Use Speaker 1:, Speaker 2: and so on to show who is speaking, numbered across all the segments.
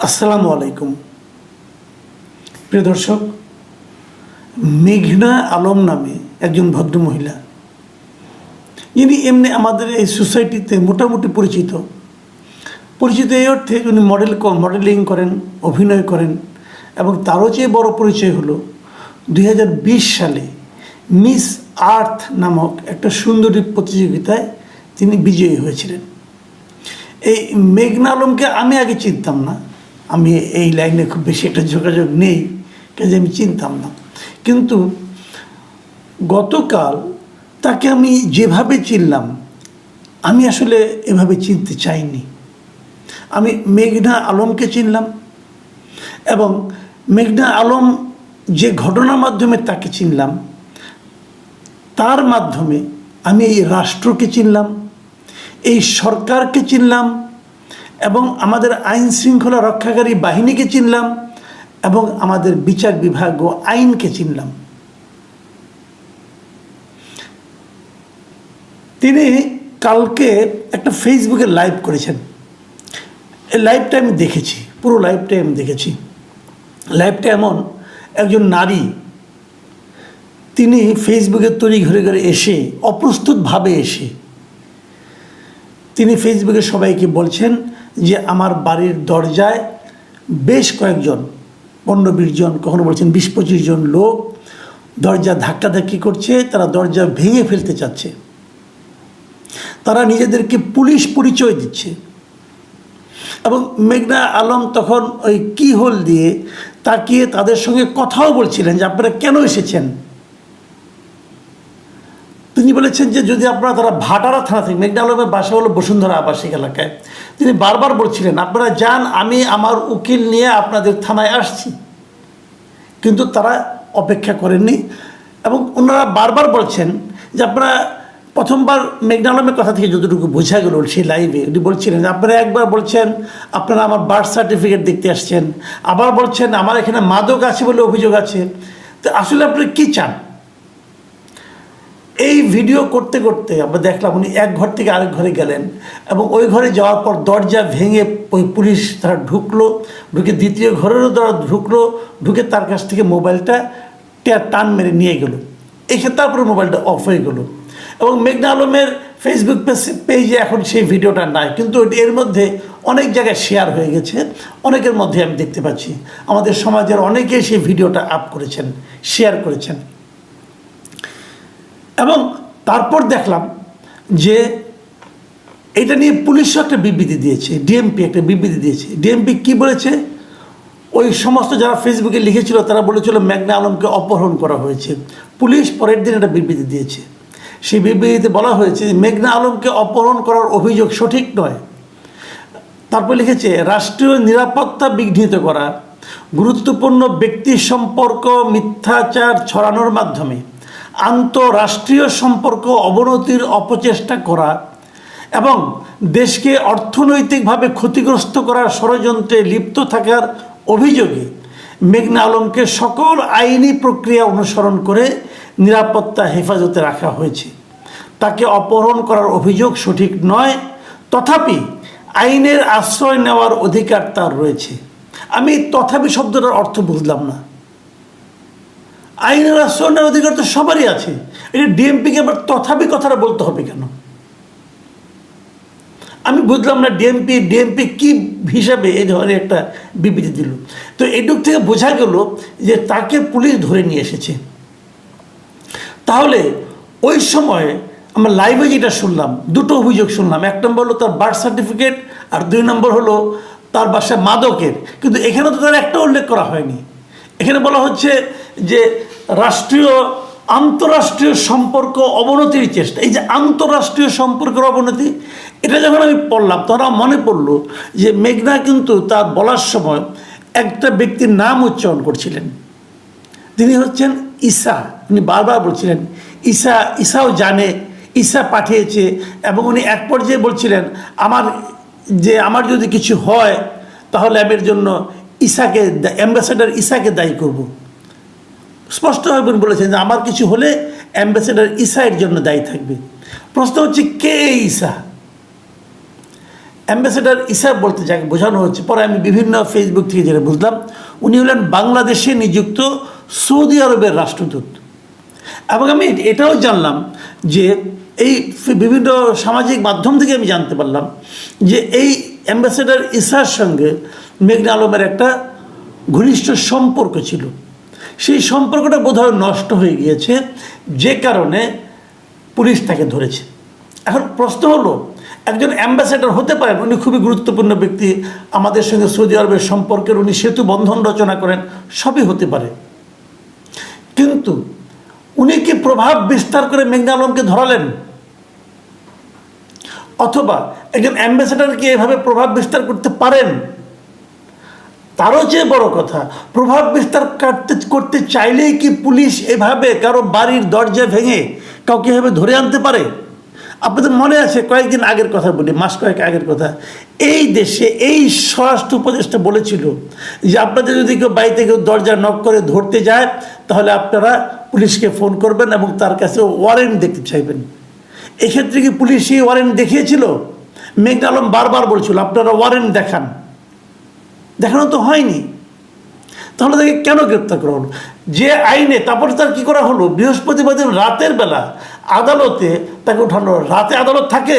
Speaker 1: আসসালামু আলাইকুম। প্রিয় দর্শক, মেঘনা আলম নামে একজন ভদ্র মহিলা যিনি এমনি আমাদের এই সোসাইটিতে মোটামুটি পরিচিত। পরিচিত এই অর্থে উনি মডেল মডেলিং করেন, অভিনয় করেন এবং তারও চেয়ে বড় পরিচয় হলো দুই হাজার বিশ সালে মিস আর্থ নামক একটা সুন্দরী প্রতিযোগিতায় তিনি বিজয়ী হয়েছিলেন। এই মেঘনা আলমকে আমি আগে চিনতাম না। আমি এই লাইনে খুব বেশি একটা যোগাযোগ নেই, কাজে আমি চিনতাম না। কিন্তু গতকাল তাকে আমি যেভাবে চিনলাম, আমি আসলে এভাবে চিনতে চাইনি। আমি মেঘনা আলমকে চিনলাম এবং মেঘনা আলম যে ঘটনার মাধ্যমে তাকে চিনলাম, তার মাধ্যমে আমি এই রাষ্ট্রকে চিনলাম, এই সরকারকে চিনলাম এবং আমাদের আইন শৃঙ্খলা রক্ষাকারী বাহিনীকে চিনলাম এবং আমাদের বিচার বিভাগ ও আইনকে চিনলাম। তিনি কালকে একটা ফেসবুকে লাইভ করেছেন। এই লাইভটা আমি দেখেছি, পুরো লাইভটাই আমি দেখেছি। লাইভটা এমন, একজন নারী, তিনি ফেসবুকের তৈরি ঘরে ঘরে এসে, অপ্রস্তুতভাবে এসে, তিনি ফেসবুকে সবাইকে বলছেন যে আমার বাড়ির দরজায় বেশ কয়েকজন পনেরো বিশ জন, কখনো বলছেন বিশ পঁচিশ জন লোক দরজা ধাক্কাধাক্কি করছে, তারা দরজা ভেঙে ফেলতে চাচ্ছে। তারা নিজেদেরকে পুলিশ পরিচয় দিচ্ছে। এবং মেঘনা আলম তখন ওই কি হোল দিয়ে তাকিয়ে তাদের সঙ্গে কথাও বলছিলেন যে আপনারা কেন এসেছেন? বলেছেন যে যদি আপনারা তারা ভাটারা থানা থেকে, মেঘনা আলমের বাসা হলো বসুন্ধরা আবাসিক এলাকায়, তিনি বারবার বলছিলেন, আপনারা যান, আমি আমার উকিল নিয়ে আপনাদের থানায় আসছি। কিন্তু তারা অপেক্ষা করেননি এবং ওনারা বারবার বলছেন যে, আপনারা প্রথমবার মেঘনা আলমের কথা থেকে যতটুকু বোঝা গেল সেই লাইভে, উনি বলছিলেন আপনারা একবার বলছেন, আপনারা আমার বার্থ সার্টিফিকেট দেখতে আসছেন, আবার বলছেন, আমার এখানে মাদক আছে বলে অভিযোগ আছে। তো আসলে আপনি কী চান? এই ভিডিও করতে করতে আমরা দেখলাম উনি এক ঘর থেকে আরেক ঘরে গেলেন এবং ওই ঘরে যাওয়ার পর দরজা ভেঙে ওই পুলিশ তারা ঢুকলো, ঢুকে দ্বিতীয় ঘরেরও দ্বারা ঢুকলো, ঢুকে তার কাছ থেকে মোবাইলটা টান মেরে নিয়ে গেল। এক্ষেত্রে তারপরে মোবাইলটা অফ হয়ে গেল। এবং মেঘনা আলমের ফেসবুক পেজে এখন সেই ভিডিওটা নাই। কিন্তু এর মধ্যে অনেক জায়গায় শেয়ার হয়ে গেছে। অনেকের মধ্যে আমি দেখতে পাচ্ছি। আমাদের সমাজের অনেকেই সেই ভিডিওটা আপ করেছেন শেয়ার করেছেন। তারপর দেখলাম যে এটা নিয়ে পুলিশও একটা বিবৃতি দিয়েছে ডিএমপি একটা বিবৃতি দিয়েছে। ডিএমপি কি বলেছে? ওই সমস্ত যারা ফেসবুকে লিখেছিল, তারা বলেছিল মেঘনা আলমকে অপহরণ করা হয়েছে। পুলিশ পরের দিন একটা বিবৃতি দিয়েছে। সেই বিবৃতিতে বলা হয়েছে যে মেঘনা আলমকে অপহরণ করার অভিযোগ সঠিক নয়। তারপর লিখেছে, রাষ্ট্রীয় নিরাপত্তা বিঘ্নিত করা, গুরুত্বপূর্ণ ব্যক্তি সম্পর্ক মিথ্যাচার ছড়ানোর মাধ্যমে আন্তঃরাষ্ট্রীয় সম্পর্ক অবনতির অপচেষ্টা করা এবং দেশকে অর্থনৈতিকভাবে ক্ষতিগ্রস্ত করার ষড়যন্ত্রে লিপ্ত থাকার অভিযোগে মেঘনা আলমকে সকল আইনি প্রক্রিয়া অনুসরণ করে নিরাপত্তা হেফাজতে রাখা হয়েছে। তাকে অপহরণ করার অভিযোগ সঠিক নয়, তথাপি আইনের আশ্রয় নেওয়ার অধিকার তার রয়েছে। আমি তথাপি শব্দটার অর্থ বুঝলাম না। আইনের আশ্রয় নেওয়ার অধিকার তো সবারই আছে। এটা ডিএমপিকে আবার তথাপি কথাটা বলতে হবে কেন? আমি বুঝলাম না ডিএমপি ডিএমপি কি হিসাবে এই ধরনের একটা বিবৃতি দিল। তো এটুক থেকে বোঝা গেল যে তাকে পুলিশ ধরে নিয়ে এসেছে। তাহলে ওই সময় আমরা লাইভে যেটা শুনলাম, দুটো অভিযোগ শুনলাম। এক নম্বর হলো তার বার্থ সার্টিফিকেট আর দুই নম্বর হলো তার বাসায় মাদকের। কিন্তু এখানে তো তার একটা উল্লেখ করা হয়নি। এখানে বলা হচ্ছে যে রাষ্ট্রীয় আন্তরাষ্ট্রীয় সম্পর্ক অবনতির চেষ্টা। এই যে আন্তরাষ্ট্রীয় সম্পর্কের অবনতি, এটা যখন আমি পড়লাম, তখন আমার মনে পড়ল যে মেঘনা কিন্তু তার বলার সময় একটা ব্যক্তির নাম উচ্চারণ করছিলেন। তিনি হচ্ছেন ঈসা। উনি বারবার বলছিলেন, ঈসা, ঈসাও জানে, ঈসা পাঠিয়েছে। এবং উনি এক পর্যায়ে বলছিলেন, আমার যে আমার যদি কিছু হয়, তাহলে আমি এর জন্য ঈসাকে, অ্যাম্বাসেডার ঈসাকে দায়ী করব। স্পষ্টভাবে বলেছেন যে আমার কিছু হলে অ্যাম্বাসেডার এর জন্য দায়ী থাকবে। প্রশ্ন হচ্ছে, কে এই ঈসা অ্যাম্বাসেডার ইসাব বলতে যাকে বোঝানো হচ্ছে, পরে আমি বিভিন্ন ফেসবুক থেকে যেটা বুঝলাম, উনি হলেন বাংলাদেশে নিযুক্ত সৌদি আরবের রাষ্ট্রদূত। এবং আমি এটাও জানলাম যে এই বিভিন্ন সামাজিক মাধ্যম থেকে আমি জানতে পারলাম যে এই অ্যাম্বাসেডার ইসার সঙ্গে মেঘনা আলমের একটা ঘনিষ্ঠ সম্পর্ক ছিল। সেই সম্পর্কটা বোধহয় নষ্ট হয়ে গিয়েছে যে কারণে পুলিশ তাকে ধরেছে। এখন প্রশ্ন হলো, একজন অ্যাম্বাসেডর হতে পারেন, উনি খুবই গুরুত্বপূর্ণ ব্যক্তি, আমাদের সঙ্গে সৌদি আরবের সম্পর্কের, উনি সেতু বন্ধন রচনা করেন, সবই হতে পারে। কিন্তু উনি কি প্রভাব বিস্তার করে মেঘনা আলমকে ধরালেন? অথবা একজন অ্যাম্বাসেডার কি এভাবে প্রভাব বিস্তার করতে পারেন? তারও চেয়ে বড় কথা, প্রভাব বিস্তার কাটতে, করতে চাইলেই কি পুলিশ এভাবে কারও বাড়ির দরজা ভেঙে কাউকে এভাবে ধরে আনতে পারে? আপনাদের মনে আছে, কয়েকদিন আগের কথা বলি, মাস কয়েক আগের কথা। এই দেশে এই স্বরাষ্ট্র উপদেষ্টা বলেছিল যে আপনাদের যদি কেউ বাড়িতে কেউ দরজা নক করে ধরতে যায়, তাহলে আপনারা পুলিশকে ফোন করবেন এবং তার কাছে ওয়ারেন্ট দেখতে চাইবেন। এক্ষেত্রে কি পুলিশ ওয়ারেন্ট দেখিয়েছিল? মেঘনা আলম বারবার বলছিল, আপনারা ওয়ারেন্ট দেখান। দেখানো তো হয়নি। তাহলে তাকে কেন গ্রেপ্তার করা হলো? যে আইনে তারপরে তার কি করা হলো? বৃহস্পতিবার দিন রাতের বেলা আদালতে তাকে উঠানো রাতে আদালত থাকে,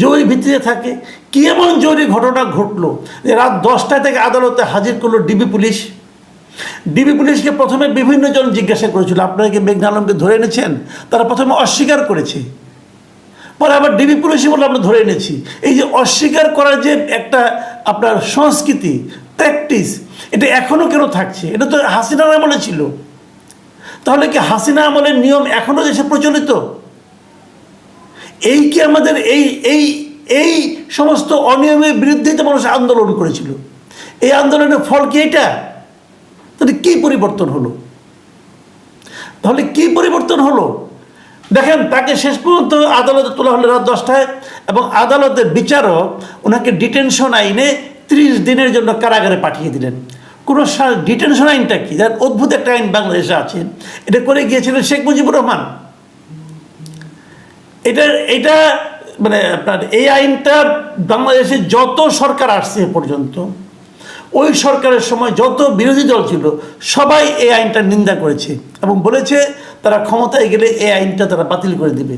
Speaker 1: জরুরি ভিত্তিতে থাকে। কি এমন জরুরি ঘটনা ঘটলো যে রাত দশটায় থেকে আদালতে হাজির করল ডিবি পুলিশ? ডিবি পুলিশকে প্রথমে বিভিন্ন জন জিজ্ঞাসা করেছিল, আপনারা কি মেঘনা আলমকে ধরে এনেছেন? তারা প্রথমে অস্বীকার করেছে। পরে আবার ডিবি পুলিশই বলে আমরা ধরে এনেছি। এই যে অস্বীকার করার যে একটা আপনার সংস্কৃতি প্র্যাকটিস এটা এখনও কেন থাকছে? এটা তো হাসিনার আমলে ছিল। তাহলে কি হাসিনা আমলের নিয়ম এখনও দেশে প্রচলিত? এই কি আমাদের এই এই এই সমস্ত অনিয়মের বিরুদ্ধেই তো মানুষ আন্দোলন করেছিল। এই আন্দোলনের ফল কি এটা? তাহলে কী পরিবর্তন হলো? তাহলে কি পরিবর্তন হলো? দেখেন, তাকে শেষ পর্যন্ত আদালতে তোলা হলো রাত দশটায় এবং আদালতের বিচারক ওনাকে ডিটেনশন আইনে ত্রিশ দিনের জন্য কারাগারে পাঠিয়ে দিলেন। কোনো ডিটেনশন আইনটা কি? যার অদ্ভুত একটা আইন বাংলাদেশে আছে। এটা করে গিয়েছিলেন শেখ মুজিবুর রহমান। এটা এটা মানে আপনার এই আইনটা বাংলাদেশে যত সরকার আসছে পর্যন্ত ওই সরকারের সময় যত বিরোধী দল ছিল, সবাই এই আইনটার নিন্দা করেছে এবং বলেছে তারা ক্ষমতায় গেলে এই আইনটা তারা বাতিল করে দিবে।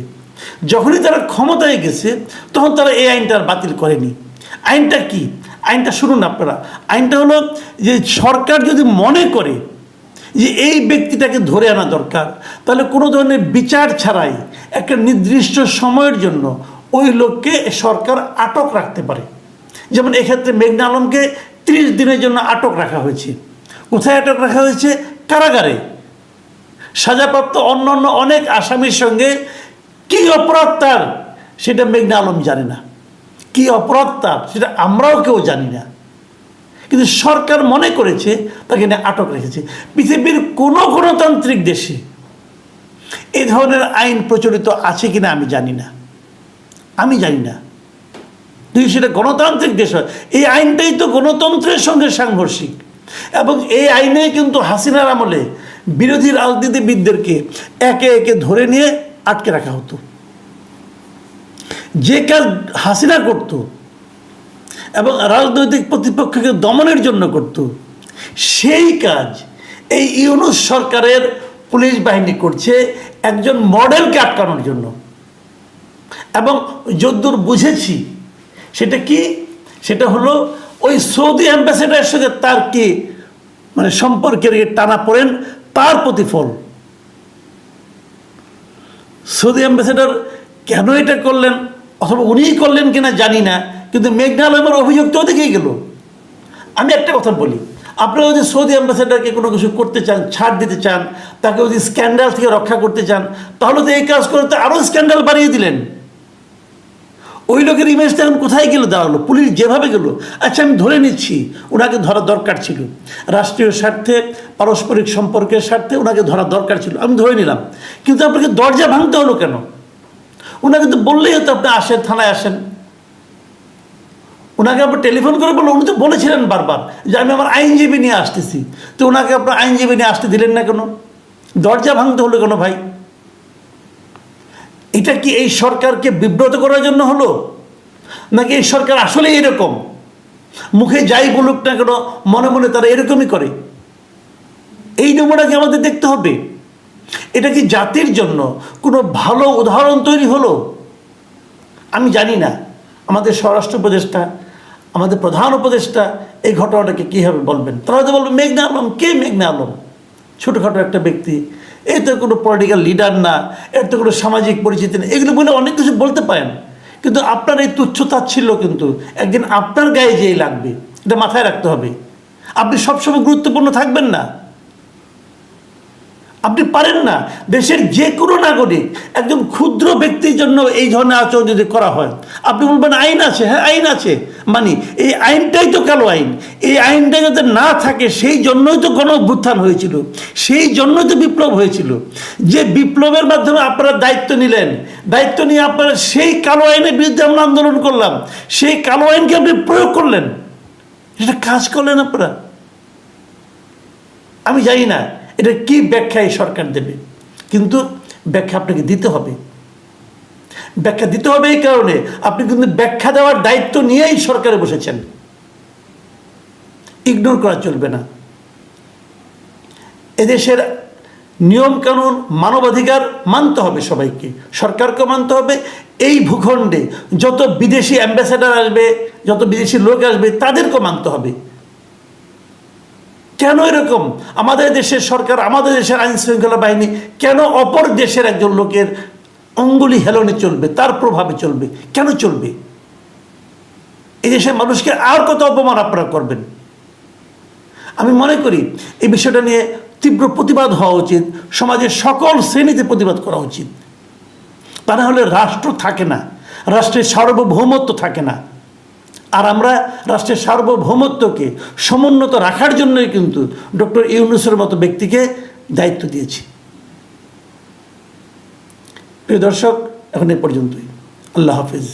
Speaker 1: যখনই তারা ক্ষমতায় গেছে, তখন তারা এই আইনটা আর বাতিল করেনি। আইনটা কি? আইনটা শুনুন আপনারা। আইনটা হলো যে সরকার যদি মনে করে যে এই ব্যক্তিটাকে ধরে আনা দরকার, তাহলে কোনো ধরনের বিচার ছাড়াই একটা নির্দিষ্ট সময়ের জন্য ওই লোককে সরকার আটক রাখতে পারে। যেমন এক্ষেত্রে মেঘনা আলমকে ত্রিশ দিনের জন্য আটক রাখা হয়েছে। কোথায় আটক রাখা হয়েছে? কারাগারে। সাজাপ্রাপ্ত অন্য অন্য অনেক আসামির সঙ্গে কী অপরাধ তার? সেটা মেঘনা আলম জানে না। কী অপরাধ তার? সেটা আমরাও কেউ জানি না। কিন্তু সরকার মনে করেছে, তাকে নিয়ে আটক রেখেছে। পৃথিবীর কোনো গণতান্ত্রিক দেশে এ ধরনের আইন প্রচলিত আছে কিনা আমি জানি না। আমি জানি না। যদি সেটা গণতান্ত্রিক দেশ হয়। এই আইনটাই তো গণতন্ত্রের সঙ্গে সাংঘর্ষিক। এবং এই আইনে কিন্তু হাসিনার আমলে বিরোধী রাজনীতিবিদদেরকে একে একে ধরে নিয়ে আটকে রাখা হতো। যে কাজ হাসিনা করতো এবং রাজনৈতিক প্রতিপক্ষকে দমনের জন্য করত, সেই কাজ এই ইউনুস সরকারের পুলিশ বাহিনী করছে একজন মডেলকে আটকানোর জন্য। এবং যদ্দূর বুঝেছি সেটা কি? সেটা হলো ওই সৌদি অ্যাম্বাসেডারের সঙ্গে তার কি মানে সম্পর্কের ইয়ে টানা পড়েন, তার প্রতিফল। সৌদি অ্যাম্বাসেডর কেন এটা করলেন, অথবা উনিই করলেন কিনা জানি না, কিন্তু মেঘনা আলমের অভিযোগ তো ওদিকেই গেল। আমি একটা কথা বলি, আপনারা যদি সৌদি অ্যাম্বাসেডারকে কোনো কিছু করতে চান, ছাড় দিতে চান, তাকে যদি স্ক্যান্ডাল থেকে রক্ষা করতে চান, তাহলে তো এই কাজ করতে আরও স্ক্যান্ডাল বাড়িয়ে দিলেন। ওই লোকের ইমেজটা এখন কোথায় গেল দাঁড়াল? পুলিশ যেভাবে গেল? আচ্ছা আমি ধরে নিচ্ছি, ওনাকে ধরা দরকার ছিল। রাষ্ট্রীয় স্বার্থে, পারস্পরিক সম্পর্কের স্বার্থে ওনাকে ধরা দরকার ছিল। আমি ধরে নিলাম। কিন্তু আপনাকে দরজা ভাঙতে হলো কেন? ওনাকে তো বললেই হতো আপনি আসেন, থানায় আসেন। ওনাকে আপনার টেলিফোন করে বলল, উনি তো বলেছিলেন বারবার যে আমি আমার আইনজীবী নিয়ে আসতেছি। তো ওনাকে আপনার আইনজীবী নিয়ে আসতে দিলেন না কেন? দরজা ভাঙতে হলো কেন ভাই? এটা কি এই সরকারকে বিব্রত করার জন্য হলো? নাকি এই সরকার আসলে এরকম? মুখে যাই বলুক না কেন, মনে মনে তারা এরকমই করে। এই নমুনাকে আমাদের দেখতে হবে? এটা কি জাতির জন্য কোনো ভালো উদাহরণ তৈরি হলো? আমি জানি না। আমাদের স্বরাষ্ট্র উপদেষ্টা, আমাদের প্রধান উপদেষ্টা, এই ঘটনাটাকে কীভাবে বলবেন? তারা হয়তো বলবেন মেঘনা আলম। কে মেঘনা আলম? ছোটোখাটো একটা ব্যক্তি। এই তো কোনো পলিটিক্যাল লিডার না, এর তো কোনো সামাজিক পরিচিতি না। এগুলো বলে অনেক কিছু বলতে পারেন। কিন্তু আপনার এই তুচ্ছতা ছিল কিন্তু একদিন আপনার গায়ে যেই লাগবে, এটা মাথায় রাখতে হবে। আপনি সবসময় গুরুত্বপূর্ণ থাকবেন না। আপনি পারেন না। দেশের যে কোনো নাগরিক, একজন ক্ষুদ্র ব্যক্তির জন্য এই ধরনের আচরণ যদি করা হয়, আপনি বলবেন, আইন আছে। হ্যাঁ আইন আছে। মানে এই আইনটাই তো কালো আইন। এই আইনটা যাতে না থাকে, সেই জন্যই তো গণ অভ্যুত্থান হয়েছিল। সেই জন্যই তো বিপ্লব হয়েছিল। যে বিপ্লবের মাধ্যমে আপনারা দায়িত্ব নিলেন, দায়িত্ব নিয়ে আপনারা সেই কালো আইনের বিরুদ্ধে আমরা আন্দোলন করলাম। সেই কালো আইনকে আপনি প্রয়োগ করলেন। এটা কাজ করলেন আপনারা। আমি জানি না। এটা কি ব্যাখ্যা এই সরকার দেবে? কিন্তু ব্যাখ্যা আপনাকে দিতে হবে। ব্যাখ্যা দিতে হবে এই কারণে। আপনি কিন্তু ব্যাখ্যা দেওয়ার দায়িত্ব নিয়েই সরকারে বসেছেন। ইগনোর করা চলবে না। এদেশের নিয়ম কানুন মানবাধিকার মানতে হবে সবাইকে। সরকারকে মানতে হবে। এই ভূখণ্ডে যত বিদেশি অ্যাম্বাসেডার আসবে, যত বিদেশি লোক আসবে তাদেরকেও মানতে হবে। কেন এরকম? আমাদের দেশের সরকার, আমাদের দেশের আইন শৃঙ্খলা বাহিনী কেন অপর দেশের একজন লোকের অঙ্গুলি হেলনে চলবে, তার প্রভাবে চলবে? কেন চলবে? এই দেশের মানুষকে আর কত অপমান আপনারা করবেন? আমি মনে করি এই বিষয়টা নিয়ে তীব্র প্রতিবাদ হওয়া উচিত, সমাজের সকল শ্রেণীতে প্রতিবাদ করা উচিত। তা না হলে রাষ্ট্র থাকে না, রাষ্ট্রের সার্বভৌমত্ব থাকে না। আর আমরা রাষ্ট্রের সার্বভৌমত্বকে সমুন্নত রাখার জন্যই কিন্তু ডক্টর ইউনুসের মতো ব্যক্তিকে দায়িত্ব দিয়েছি। প্রিয় দর্শক, এখন এ পর্যন্তই। আল্লাহ হাফিজ।